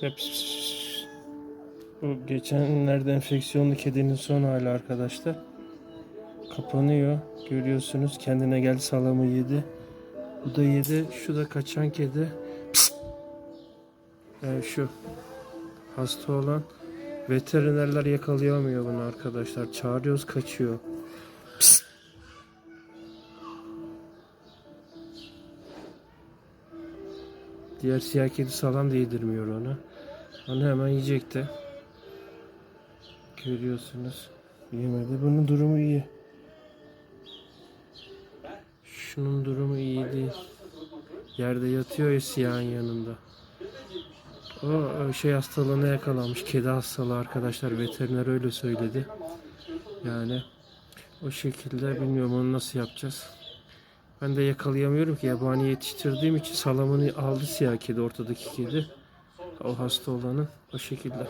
Hep bu geçenlerde enfeksiyonlu kedinin son hali arkadaşlar. Kapanıyor. Görüyorsunuz kendine geldi salamı yedi. Bu da yedi. Şu da kaçan kedi. Yani şu hasta olan veterinerler yakalayamıyor bunu arkadaşlar. Çağırıyoruz kaçıyor. Diğer siyah kedi salam da yedirmiyor ona. Onu hemen yiyecekti. Görüyorsunuz. Yemedi. Bunun durumu iyi. Şunun durumu iyi değil. Yerde yatıyor ya siyahın yanında. O o şey hastalığına yakalanmış. Kedi hastalığı arkadaşlar. Veteriner öyle söyledi. Yani o şekilde bilmiyorum onu nasıl yapacağız. Ben de yakalayamıyorum ki yabani yetiştirdiğim için salamını aldı siyah kedi ortadaki kedi. O hasta olanı o şekilde.